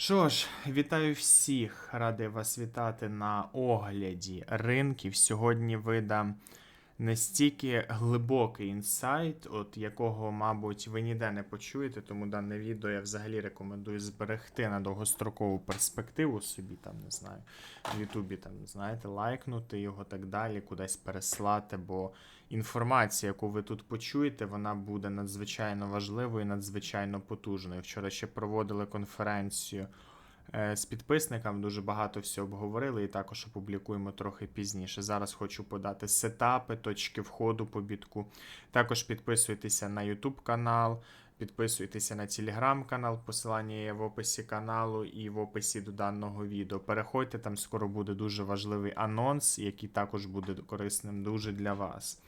Що ж, вітаю всіх. Радий вас вітати на огляді ринків. Сьогодні видам настільки глибокий інсайт, от якого, мабуть, ви ніде не почуєте, тому дане відео я взагалі рекомендую зберегти на довгострокову перспективу собі, там, не знаю, в Ютубі, там, знаєте, лайкнути його так далі, кудись переслати, бо інформація, яку ви тут почуєте, вона буде надзвичайно важливою, надзвичайно потужною. Вчора ще проводили конференцію е, з підписниками, дуже багато всього обговорили, і також опублікуємо трохи пізніше. Зараз хочу подати сетапи, точки входу по бітку. Також підписуйтеся на YouTube канал. Підписуйтеся на телеграм-канал, посилання є в описі каналу і в описі до даного відео. Переходьте, там скоро буде дуже важливий анонс, який також буде корисним дуже для вас.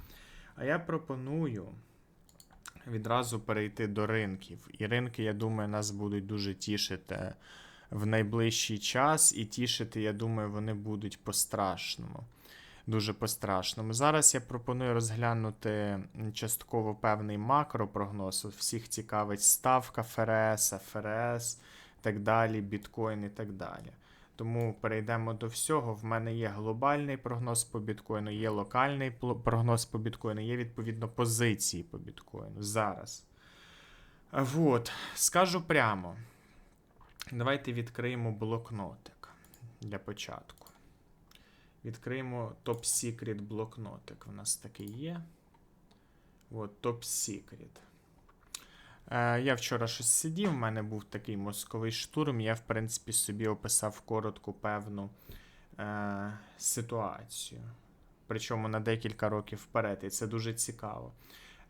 А я пропоную відразу перейти до ринків. І ринки, я думаю, нас будуть дуже тішити в найближчий час, і тішити, я думаю, вони будуть по-страшному. Дуже по-страшному. Зараз я пропоную розглянути частково певний макропрогноз. Всіх цікавить ставка ФРС, ФРС, так далі, біткоін і так далі. Тому перейдемо до всього. В мене є глобальний прогноз по біткоїну, є локальний прогноз по біткоїну, є відповідно позиції по біткоїну. Зараз. Вот, скажу прямо. Давайте відкриємо блокнотик для початку. Відкриємо Top Secret блокнотик. У нас такий є. От, Top Secret. Е, я вчора щось сидів, в мене був такий мозковий штурм. Я, в принципі, собі описав коротку певну е, ситуацію. Причому на декілька років вперед, і це дуже цікаво.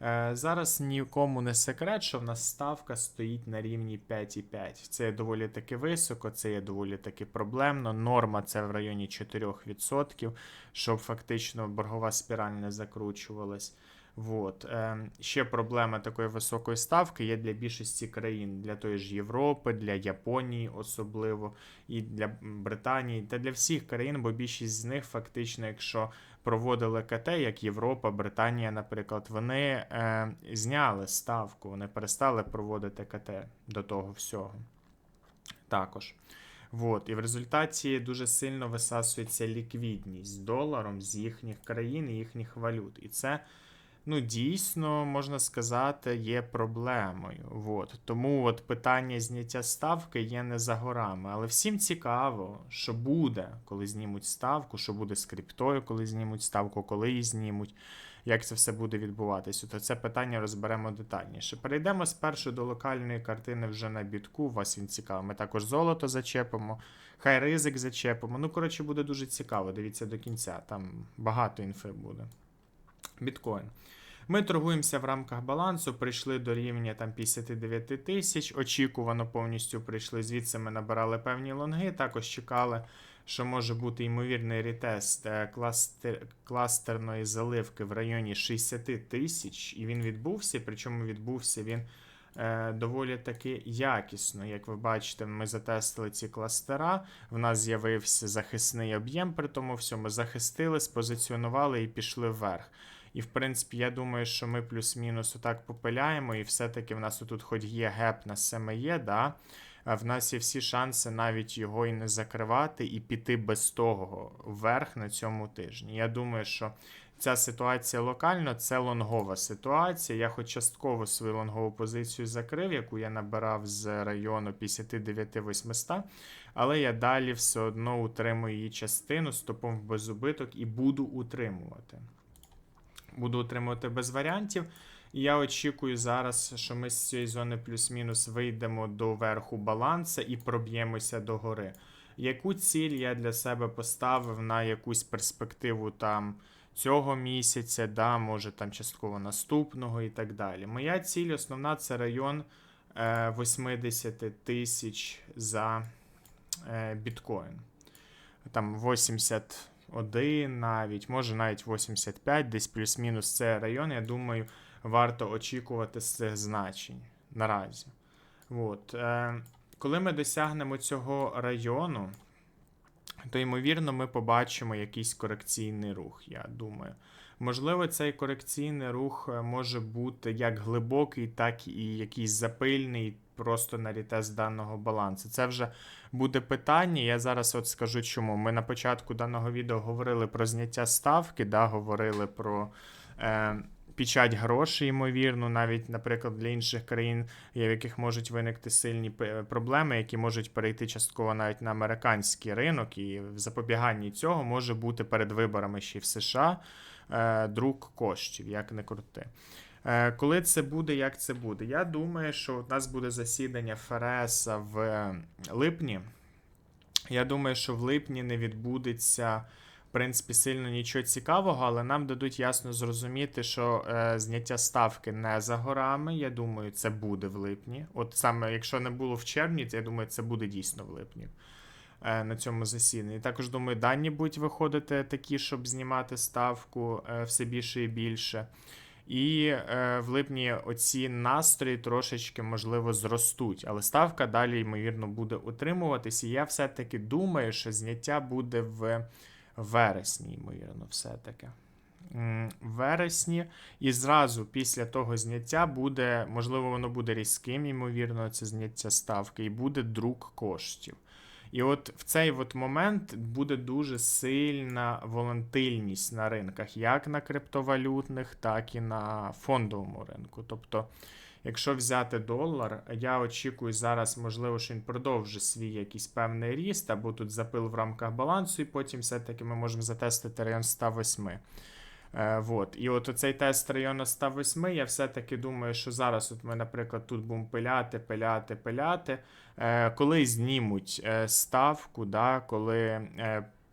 Е, зараз нікому не секрет, що в нас ставка стоїть на рівні 5,5. Це є доволі таки високо, це є доволі таки проблемно. Норма це в районі 4%, щоб фактично боргова спіраль не закручувалась. Вот. Е, ще проблема такої високої ставки є для більшості країн, для тої ж Європи, для Японії особливо, і для Британії, та для всіх країн, бо більшість з них фактично, якщо проводили КТ, як Європа, Британія, наприклад, вони е, зняли ставку, вони перестали проводити КТ до того всього. Також. Вот. І в результаті дуже сильно висасується ліквідність доларом з їхніх країн і їхніх валют. І це ну, дійсно, можна сказати, є проблемою. Вот. Тому от питання зняття ставки є не за горами. Але всім цікаво, що буде, коли знімуть ставку, що буде з криптою, коли знімуть ставку, коли її знімуть, як це все буде відбуватися. То це питання розберемо детальніше. Перейдемо спершу до локальної картини вже на бітку. Вас він цікавий. Ми також золото зачепимо, хай ризик зачепимо. Ну, коротше, буде дуже цікаво. Дивіться до кінця. Там багато інфи буде. Біткоін. Ми торгуємося в рамках балансу, прийшли до рівня там 59 тисяч, очікувано повністю прийшли. Звідси ми набирали певні лонги, також чекали, що може бути ймовірний ретест е, кластер, кластерної заливки в районі 60 тисяч, і він відбувся, причому відбувся він е, доволі таки якісно. Як ви бачите, ми затестили ці кластера, в нас з'явився захисний об'єм, при тому всьому захистили, спозиціонували і пішли вверх. І в принципі, я думаю, що ми плюс-мінус отак попиляємо, і все-таки в нас тут хоч є геп на СМЄ, да? в нас є всі шанси навіть його і не закривати, і піти без того вверх на цьому тижні. Я думаю, що ця ситуація локально це лонгова ситуація. Я хоч частково свою лонгову позицію закрив, яку я набирав з району 59-800, але я далі все одно утримую її частину стопом в безубиток і буду утримувати буду отримувати без варіантів. І я очікую зараз, що ми з цієї зони плюс-мінус вийдемо до верху баланса і проб'ємося до гори. Яку ціль я для себе поставив на якусь перспективу там цього місяця, да, може там частково наступного і так далі. Моя ціль основна це район е, 80 тисяч за е, біткоін. Там 80 один навіть, може навіть 85, десь плюс-мінус це район, я думаю, варто очікувати з цих значень наразі. От. Е, коли ми досягнемо цього району, то ймовірно ми побачимо якийсь корекційний рух, я думаю. Можливо, цей корекційний рух е, може бути як глибокий, так і якийсь запильний, просто на рітест даного балансу. Це вже буде питання. Я зараз от скажу чому. Ми на початку даного відео говорили про зняття ставки, да, говорили про. Е, Печать грошей, ймовірно, навіть, наприклад, для інших країн, в яких можуть виникти сильні проблеми, які можуть перейти частково навіть на американський ринок, і в запобіганні цього може бути перед виборами ще й в США е, друк коштів, як не крути. Е, коли це буде, як це буде? Я думаю, що у нас буде засідання ФРС в липні. Я думаю, що в липні не відбудеться. В принципі, сильно нічого цікавого, але нам дадуть ясно зрозуміти, що е, зняття ставки не за горами. Я думаю, це буде в липні. От саме, якщо не було в червні, то я думаю, це буде дійсно в липні е, на цьому засіданні. Також думаю, дані будуть виходити такі, щоб знімати ставку е, все більше і більше. І е, в липні оці настрої трошечки, можливо, зростуть, але ставка далі, ймовірно, буде утримуватись. І я все-таки думаю, що зняття буде в вересні, ймовірно, все-таки. Вересні, і зразу після того зняття буде, можливо, воно буде різким, ймовірно, це зняття ставки, і буде друк коштів. І от в цей от момент буде дуже сильна волатильність на ринках, як на криптовалютних, так і на фондовому ринку. Тобто, якщо взяти долар, я очікую зараз, можливо, що він продовжить свій якийсь певний ріст, або тут запил в рамках балансу, і потім все-таки ми можемо затестити район 108. Е, вот. І от оцей тест району 108, я все-таки думаю, що зараз от ми, наприклад, тут будемо пиляти, пиляти, пиляти. Е, коли знімуть е, ставку, да, коли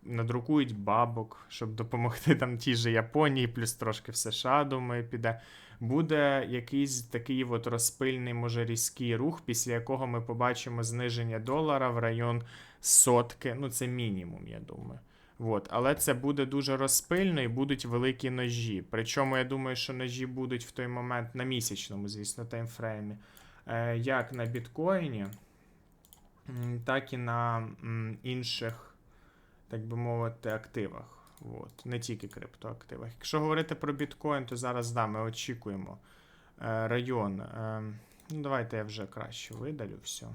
надрукують бабок, щоб допомогти там тій же Японії, плюс трошки в США, думаю, піде. Буде якийсь такий от розпильний, може різкий рух, після якого ми побачимо зниження долара в район сотки. Ну, це мінімум, я думаю. От. Але це буде дуже розпильно і будуть великі ножі. Причому я думаю, що ножі будуть в той момент на місячному, звісно, таймфреймі. Е, як на біткоїні, так і на інших, так би мовити, активах. От. Не тільки криптоактивах. Якщо говорити про біткоін, то зараз да, ми очікуємо е, район. Е, ну, давайте я вже краще видалю все.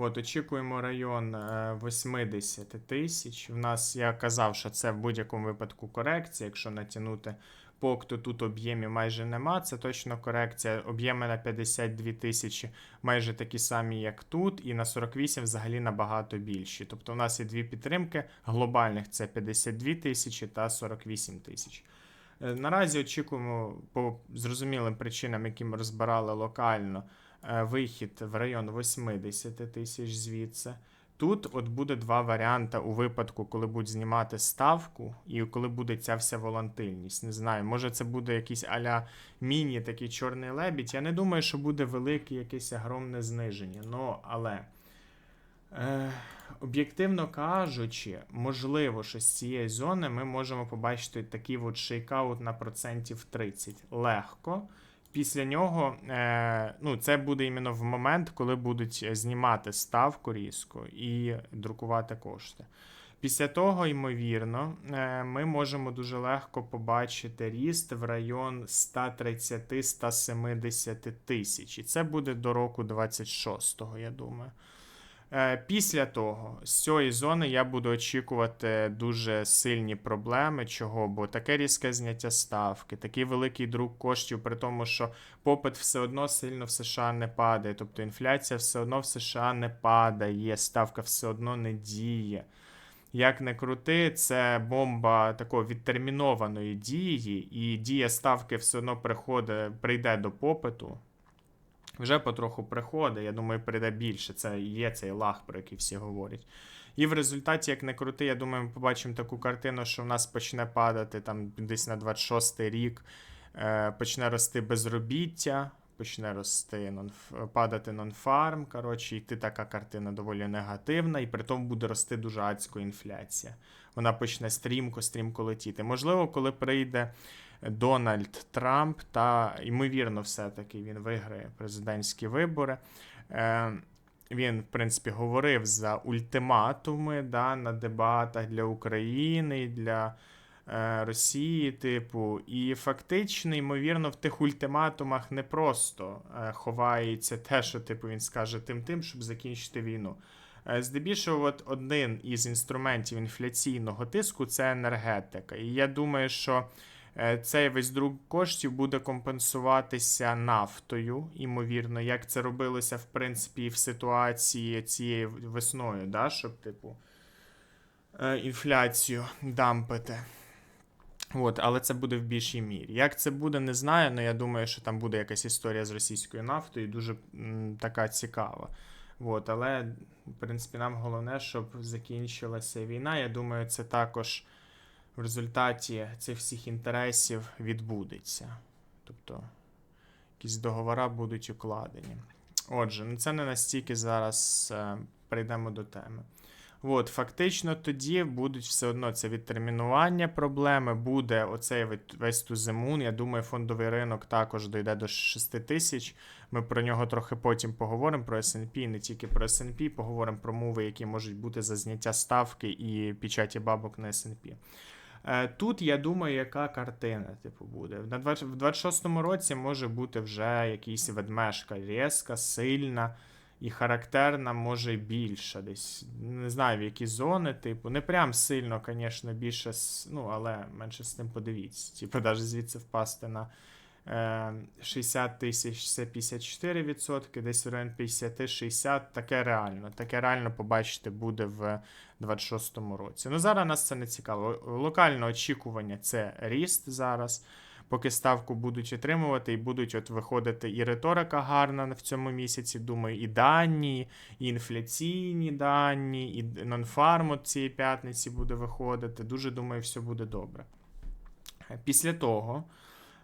От, очікуємо район е, 80 тисяч. В нас, я казав, що це в будь-якому випадку корекція. Якщо натягнути пок, то тут об'ємів майже нема. Це точно корекція. Об'єми на 52 тисячі майже такі самі, як тут, і на 48 взагалі набагато більші. Тобто, у нас є дві підтримки глобальних: це 52 тисячі та 48 тисяч. Е, Наразі очікуємо по зрозумілим причинам, які ми розбирали локально, е, вихід в район 80 тисяч звідси. Тут от буде два варіанти у випадку, коли будуть знімати ставку, і коли буде ця вся волатильність. Не знаю, може це буде якийсь аля міні, такий чорний лебідь. Я не думаю, що буде велике якесь огромне зниження. Ну, але. Е, об'єктивно кажучи, можливо, що з цієї зони ми можемо побачити такий от шейкаут на процентів 30 легко. Після нього е, ну, це буде іменно в момент, коли будуть знімати ставку різко і друкувати кошти. Після того, ймовірно, е, ми можемо дуже легко побачити ріст в район 130-170 тисяч. І це буде до року 26-го, я думаю. Е, Після того, з цієї зони я буду очікувати дуже сильні проблеми. Чого? Бо таке різке зняття ставки, такий великий друк коштів, при тому, що попит все одно сильно в США не падає. Тобто інфляція все одно в США не падає, ставка все одно не діє. Як не крути, це бомба такої відтермінованої дії, і дія ставки все одно приходить, прийде до попиту. Вже потроху приходить, я думаю, прийде більше. Це є цей лаг, про який всі говорять. І в результаті, як не крути, я думаю, ми побачимо таку картину, що в нас почне падати там десь на 26-й рік, е, почне рости безробіття, почне рости падати нонфарм. Коротше, йти така картина доволі негативна, і при тому буде рости дуже адсько інфляція. Вона почне стрімко-стрімко летіти. Можливо, коли прийде. Дональд Трамп, та ймовірно, все-таки він виграє президентські вибори. Е, він, в принципі, говорив за ультиматуми да, на дебатах для України для е, Росії, типу, і фактично, ймовірно, в тих ультиматумах не просто е, ховається те, що типу він скаже тим тим, щоб закінчити війну. Е, Здебільшого, от один із інструментів інфляційного тиску це енергетика. І я думаю, що цей весь друг коштів буде компенсуватися нафтою, ймовірно, як це робилося в принципі в ситуації цією весною, да, щоб, типу, е, інфляцію дампити. От, але це буде в більшій мірі. Як це буде, не знаю, але я думаю, що там буде якась історія з російською нафтою, дуже м, така цікава. От, але, в принципі, нам головне, щоб закінчилася війна. Я думаю, це також в результаті цих всіх інтересів відбудеться. Тобто, якісь договори будуть укладені. Отже, ну це не настільки зараз е, перейдемо до теми. От, фактично, тоді будуть все одно це відтермінування проблеми, буде оцей ве- весь туземун. Я думаю, фондовий ринок також дійде до 6 тисяч. Ми про нього трохи потім поговоримо про S&P, не тільки про S&P, поговоримо про мови, які можуть бути за зняття ставки і печаті бабок на S&P. Е, Тут я думаю, яка картина типу буде. На 20 в 26-му році може бути вже якийсь ведмежка різка, сильна і характерна, може більша. Десь не знаю, в які зони, типу, не прям сильно, звісно, більше, ну, але менше з тим подивіться. Типу, навіть звідси впасти на 60 тисяч це 54%, десь в район 50-60, таке реально. Таке реально побачите буде в 26-му році. Ну, зараз нас це не цікаво. Локальне очікування це ріст зараз. Поки ставку будуть отримувати і будуть от виходити і риторика гарна в цьому місяці. Думаю, і дані, і інфляційні дані, і нонфарм от цієї п'ятниці буде виходити. Дуже думаю, все буде добре. Е, Після того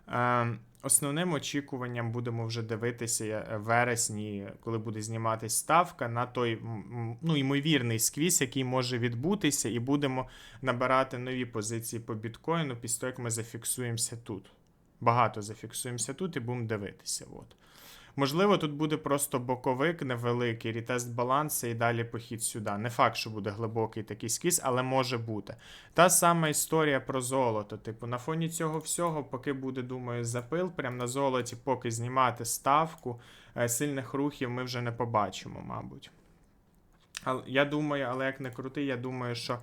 е, основним очікуванням будемо вже дивитися е, вересні, коли буде зніматися ставка, на той ну, ймовірний сквіз, який може відбутися, і будемо набирати нові позиції по біткоїну після того, як ми зафіксуємося тут. Багато зафіксуємося тут і будемо дивитися. От. Можливо, тут буде просто боковик невеликий, рітест балансу і далі похід сюди. Не факт, що буде глибокий такий скіз, але може бути. Та сама історія про золото. Типу, на фоні цього всього, поки буде, думаю, запил, прям на золоті, поки знімати ставку, е, сильних рухів ми вже не побачимо, мабуть. Я думаю, але як не крути, я думаю, що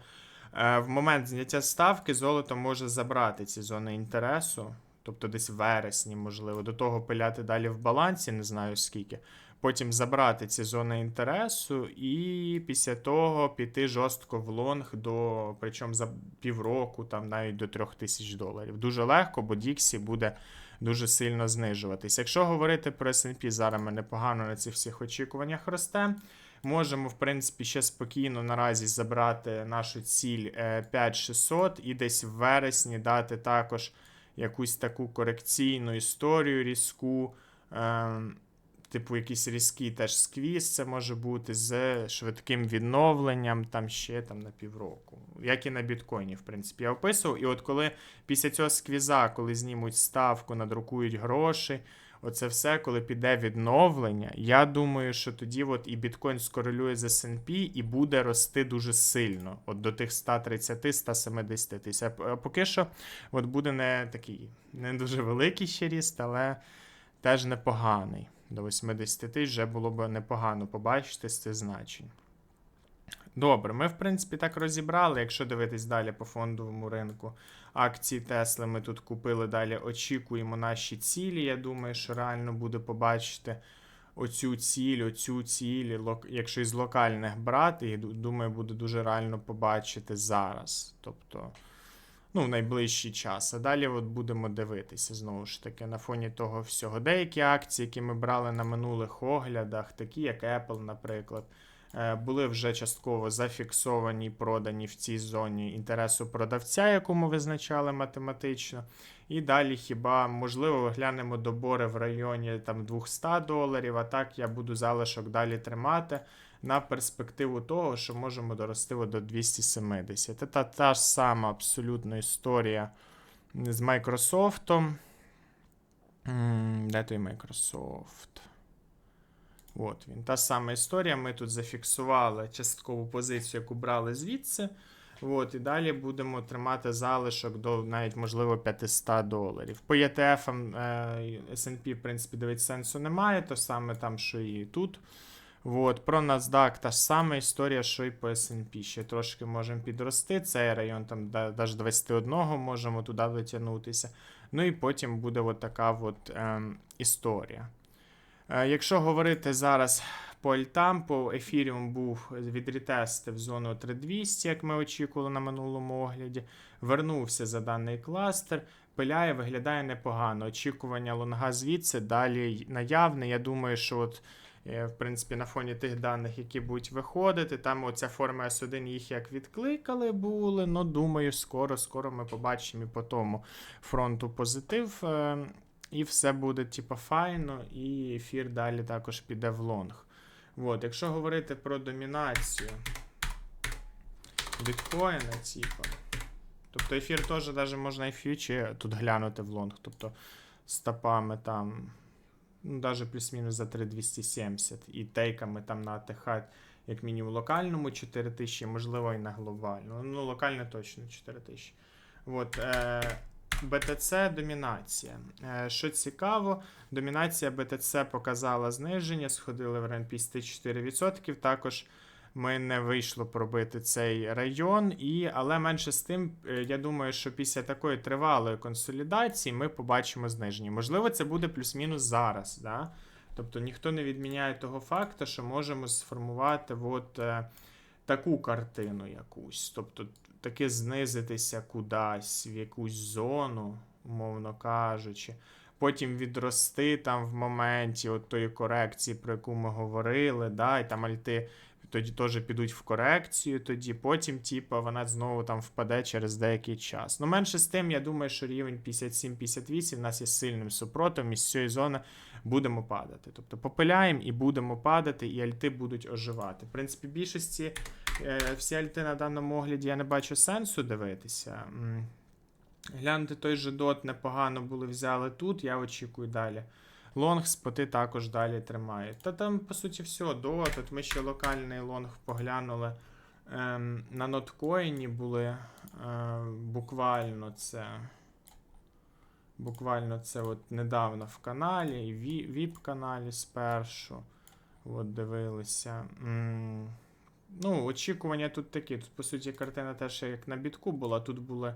е, в момент зняття ставки золото може забрати ці зони інтересу. Тобто десь в вересні, можливо, до того пиляти далі в балансі, не знаю скільки. Потім забрати ці зони інтересу, і після того піти жорстко в лонг до, причому за півроку, там навіть до трьох тисяч доларів. Дуже легко, бо Діксі буде дуже сильно знижуватись. Якщо говорити про S&P, зараз ми непогано на цих всіх очікуваннях росте. Можемо, в принципі, ще спокійно наразі забрати нашу ціль е, 5600 і десь в вересні дати також якусь таку корекційну історію різку. Е, Типу, якийсь різкий теж сквіз, це може бути з швидким відновленням, там ще там на півроку. Як і на біткоїні, в принципі, я описував. І от коли після цього сквіза, коли знімуть ставку, надрукують гроші, оце все, коли піде відновлення, я думаю, що тоді от і біткоін скорелює з S&P і буде рости дуже сильно, от до тих 130-170 тисяч. А поки що от буде не такий, не дуже великий ще ріст, але теж непоганий. До 80 тисяч вже було б непогано побачити з цих значень. Добре, ми, в принципі, так розібрали. Якщо дивитись далі по фондовому ринку, акції Тесли ми тут купили далі. Очікуємо наші цілі. Я думаю, що реально буде побачити оцю ціль, оцю ціль, якщо із локальних брати, і думаю, буде дуже реально побачити зараз. Тобто, ну, в найближчий час. А далі от будемо дивитися знову ж таки на фоні того всього. Деякі акції, які ми брали на минулих оглядах, такі як Apple, наприклад, були вже частково зафіксовані і продані в цій зоні інтересу продавця, яку ми визначали математично. І далі хіба можливо глянемо добори в районі там 200 доларів, а так я буду залишок далі тримати на перспективу того, що можемо дорости до 270. Це та, та ж сама абсолютно історія з Microsoft. Де той Microsoft? От він. Та сама історія. Ми тут зафіксували часткову позицію, яку брали звідси. От, і далі будемо тримати залишок до навіть, можливо, 500 доларів. По ETF е, S&P, в принципі, дивитися сенсу немає, то саме там, що і тут. От, про NASDAQ та ж сама історія, що і по S&P. Ще трошки можемо підрости. Цей район там навіть 21 можемо туди дотягнутися. Ну і потім буде от така от, ем, історія. Е, якщо говорити зараз по альтам, по Ethereum був відрітестив зону 3200, як ми очікували на минулому огляді. Вернувся за даний кластер. Пиляє, виглядає непогано. Очікування лонга звідси далі наявне. Я думаю, що от. е, В принципі, на фоні тих даних, які будуть виходити, там оця форма S1 їх як відкликали були. Ну, думаю, скоро, скоро ми побачимо і по тому фронту позитив. І все буде, типу, файно, і ефір далі також піде в лонг. От, якщо говорити про домінацію біткоїна, типу. Тобто ефір теж даже можна і фьючі тут глянути в лонг. Тобто стопами там, ну, даже плюс-мінус за 3270. І тейками там на АТХ, як мінімум, локальному 4000, можливо, і на глобальному. Ну, локально точно 4000. От, е, BTC домінація. Е, що цікаво, домінація BTC показала зниження, сходили в район 54%. Також ми не вийшло пробити цей район, і, але менше з тим, е, я думаю, що після такої тривалої консолідації ми побачимо зниження. Можливо, це буде плюс-мінус зараз. Да? Тобто ніхто не відміняє того факту, що можемо сформувати от, е, таку картину якусь. Тобто таки знизитися кудись в якусь зону, умовно кажучи. Потім відрости там в моменті от тої корекції, про яку ми говорили, да, і там альти тоді теж підуть в корекцію, тоді потім, типу, вона знову там впаде через деякий час. Ну, менше з тим, я думаю, що рівень 57-58 в нас є сильним супротивом, і з цієї зони будемо падати. Тобто попиляємо і будемо падати, і альти будуть оживати. В принципі, більшості всі альти на даному огляді я не бачу сенсу дивитися. Глянути той же дот непогано були взяли тут, я очікую далі. Лонг споти також далі тримають. Та там, по суті, все, дот. От ми ще локальний лонг поглянули. Ем, на ноткоїні були е, буквально це. Буквально це от недавно в каналі, і ві- віп-каналі спершу. От дивилися. М, Ну, очікування тут такі. Тут, по суті, картина теж як на бітку була. Тут були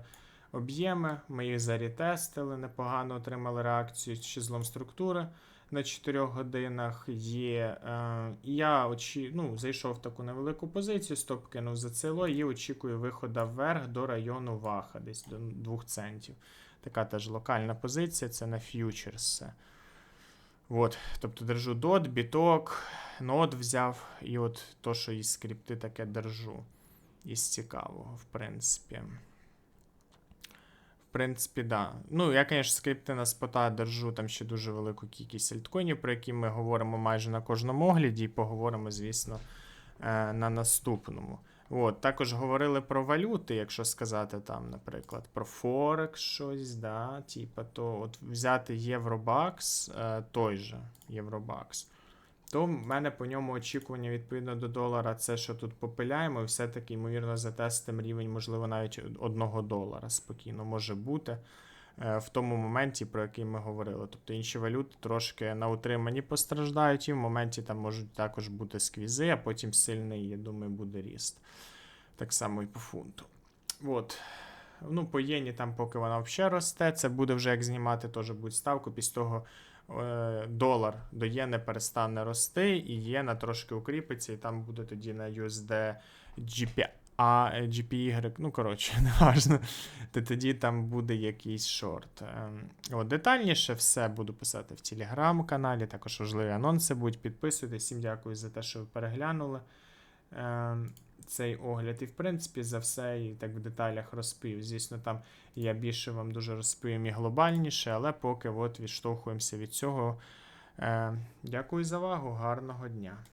об'єми, ми їх зарітестили, непогано отримали реакцію з числом структури на 4 годинах. Є, е, я очі, ну, зайшов в таку невелику позицію, стоп кинув за ціло і очікую виходу вверх до району ваха, десь до 2 центів. Така теж локальна позиція, це на фьючерс. От, тобто держу дот, біток, нод взяв, і от то, що із скрипти таке держу. Із цікавого, в принципі. В принципі, да. Ну, я, звісно, скрипти на спота держу там ще дуже велику кількість альткоїнів, про які ми говоримо майже на кожному огляді, і поговоримо, звісно, е, на наступному. От, також говорили про валюти, якщо сказати там, наприклад, про Форекс щось, да, типа, то от взяти Євробакс, е, той же Євробакс, то в мене по ньому очікування відповідно до долара, це що тут попиляємо, і все-таки, ймовірно, затестимо рівень, можливо, навіть одного долара спокійно може бути. Е, В тому моменті, про який ми говорили. Тобто інші валюти трошки на утриманні постраждають, і в моменті там можуть також бути сквізи, а потім сильний, я думаю, буде ріст. Так само і по фунту. От. Ну, по єні, там, поки вона взагалі росте, це буде вже як знімати, теж буде ставку. Після того е, долар до єни перестане рости, і єна трошки укріпиться, і там буде тоді на USD GP, а, е, GPY, ну, коротше, неважно. То тоді там буде якийсь шорт. Ем, От, детальніше все буду писати в телеграм-каналі, також важливі анонси будуть. Підписуйтесь. Всім дякую за те, що ви переглянули. Ем, цей огляд. І, в принципі, за все і так в деталях розповів. Звісно, там я більше вам дуже розповім і глобальніше, але поки от відштовхуємося від цього. Е, дякую за увагу, гарного дня.